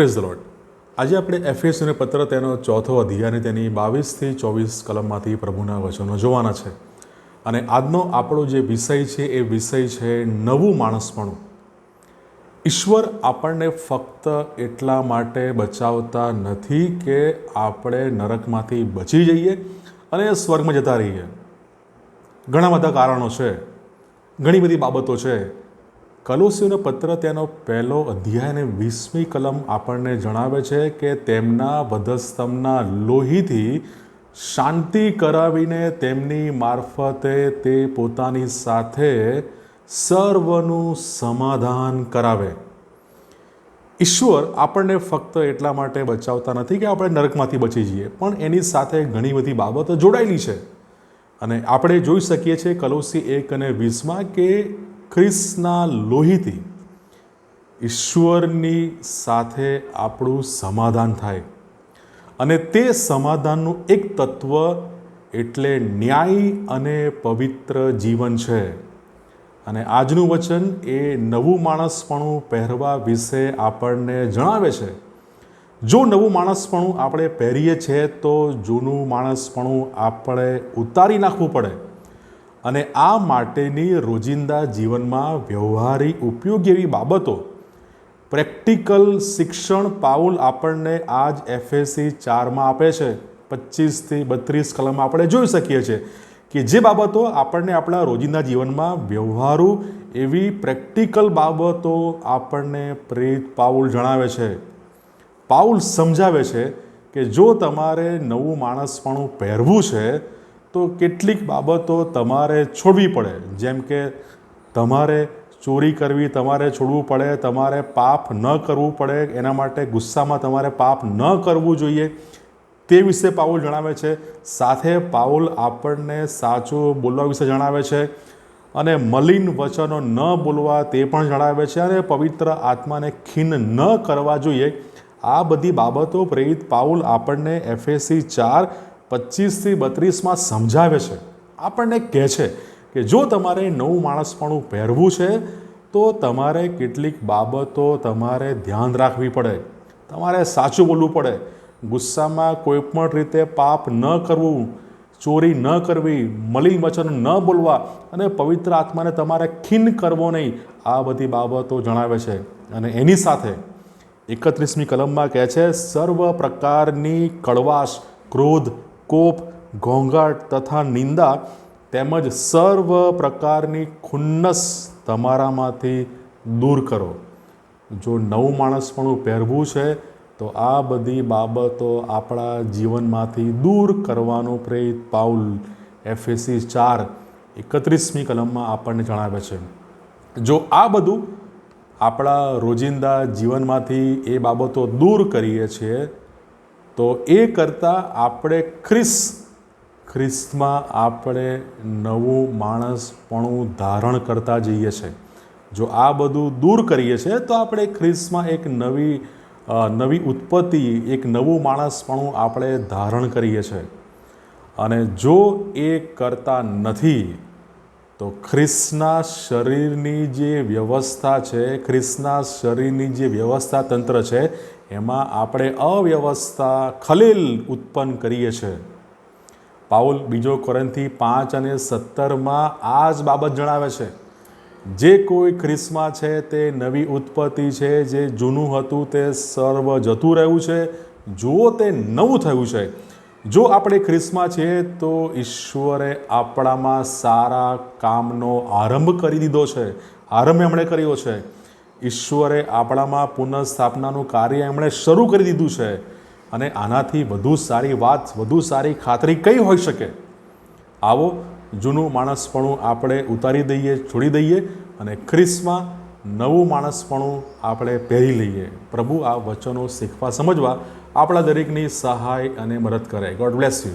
Praise lord આજે આપણે એફએસયુને પત્ર તેનો ચોથો અધ્યાય અને તેની બાવીસથી ચોવીસ કલમમાંથી પ્રભુના વચનો જોવાના છે. અને આજનો આપણો જે વિષય છે, એ વિષય છે નવું માણસપણું. ઈશ્વર આપણને ફક્ત એટલા માટે બચાવતા નથી કે આપણે નરકમાંથી બચી જઈએ અને સ્વર્ગમાં જતા રહીએ. ઘણા બધા કારણો છે. ઘણી બધી બાબતો છે. કલોસીઓનો પત્ર તેનો પહેલો અધ્યાય અને વીસમી કલમ આપણને જણાવે છે કે તેમના વધસ્તંભના લોહીથી શાંતિ કરાવીને તેમની મારફતે તે પોતાની સાથે સર્વનું સમાધાન કરાવે. ઈશ્વર આપણને ફક્ત એટલા માટે બચાવતા નથી કે આપણે નરકમાંથી બચી જઈએ, પણ એની સાથે ઘણી બધી બાબતો જોડાયેલી છે. અને આપણે જોઈ શકીએ છીએ કલોસી એક અને વીસમાં કે ખ્રિસ્તના લોહીથી ઈશ્વરની સાથે આપણું સમાધાન થાય. અને તે સમાધાનનું એક તત્વ એટલે ન્યાય અને પવિત્ર જીવન છે. અને આજનું વચન એ નવું માણસપણું પહેરવા વિશે આપણને જણાવે છે. જો નવું માણસપણું આપણે પહેરીએ છીએ તો જૂનું માણસપણું આપણે ઉતારી નાખવું પડે. અને આ માટેની રોજિંદા જીવનમાં વ્યવહારી ઉપયોગી એવી બાબતો. પ્રેક્ટિકલ શિક્ષણ પાઉલ આપણને આજ એફએસસી ચારમાં આપે છે. પચીસથી બત્રીસ કલમ આપણે જોઈ શકીએ છીએ કે જે બાબતો આપણને આપણા રોજિંદા જીવનમાં વ્યવહારુ એવી પ્રેક્ટિકલ બાબતો આપણને પ્રેરિત પાઉલ જણાવે છે. પાઉલ સમજાવે છે કે જો તમારે નવું માણસપણું પહેરવું છે તો કેટલીક બાબતો તમારે છોડવી પડે. જેમ કે તમારે ચોરી કરવી, તમારે છોડવું પડે, તમારે પાપ ન કરવું પડે, એના માટે ગુસ્સામાં તમારે પાપ ન કરવું જોઈએ. તે વિશે પાઉલ જણાવે છે. સાથે પાઉલ આપણને સાચું બોલવા વિશે જણાવે છે અને મલિન વચનો ન બોલવા તે પણ જણાવે છે અને પવિત્ર આત્માને ખીન ન કરવા જોઈએ. આ બધી બાબતો પ્રેરિત પાઉલ આપણને એફએસી ચાર પચીસથી બત્રીસમાં સમજાવે છે. આપણને કહે છે કે જો તમારે નવું માણસપણું પહેરવું છે, તો તમારે કેટલીક બાબતો તમારે ધ્યાન રાખવી પડે. તમારે સાચું બોલવું પડે. ગુસ્સામાં કોઈપણ રીતે પાપ ન કરવું, ચોરી ન કરવી મલિન વચન ન બોલવા અને પવિત્ર આત્માને તમારે ખીન કરવો નહીં, આ બધી બાબતો જણાવે છે. અને એની સાથે એકત્રીસમી કલમમાં કહે છે, સર્વ પ્રકારની કડવાશ, ક્રોધ કોપ, ઘોંઘાટ તથા નિંદા તેમજ સર્વ પ્રકારની ખુન્નસ તમારામાંથી દૂર કરો. જો નવું માણસપણું પહેરવું છે, તો આ બધી બાબતો આપણા જીવનમાંથી દૂર કરવાનું પ્રેરિત પાઉલ એફએસી ચાર એકત્રીસમી કલમમાં આપણને જણાવે છે. જો આ બધું આપણા રોજિંદા જીવનમાંથી એ બાબતો દૂર કરીએ છીએ તો એ કરતાં આપણે ખ્રિસ ખ્રિસ્તમાં આપણે નવું માણસપણું ધારણ કરતા જઈએ છીએ. જો આ બધું દૂર કરીએ છીએ, તો આપણે ખ્રિસ્તમાં એક નવી નવી ઉત્પત્તિ, એક નવું માણસપણું આપણે ધારણ કરીએ છીએ. અને જો એ કરતા નથી તો ખ્રિસના શરીરની જે વ્યવસ્થા છે ખ્રિસના શરીરની જે વ્યવસ્થા તંત્ર છે, એમાં આપણે અવ્યવસ્થા ખલેલ ઉત્પન્ન કરીએ છીએ. પાઉલ બીજો કોરંથી પાંચ અને સત્તરમાં આ જ બાબત જણાવે છે. જે કોઈ ખ્રિસ્મા છે તે નવી ઉત્પત્તિ છે, જે જૂનું હતું તે સર્વ જતું રહ્યું છે. જો તે નવું થયું છે. જો આપણે ખ્રિસ્મા છીએ તો ઈશ્વરે આપણામાં સારા કામનો આરંભ કરી દીધો છે. આરંભ એમણે કર્યો છે. ઈશ્વરે આપણામાં પુનઃસ્થાપનાનું કાર્ય એમણે શરૂ કરી દીધું છે. અને આનાથી વધુ સારી વાત, વધુ સારી ખાતરી કઈ હોઈ શકે? આવો જૂનું માણસપણું આપણે ઉતારી દઈએ, છોડી દઈએ અને ખ્રિસ્તમાં નવું માણસપણું આપણે પહેરી લઈએ. પ્રભુ આ વચનો શીખવા સમજવા આપણા દરેકની સહાય અને મદદ કરે. God bless you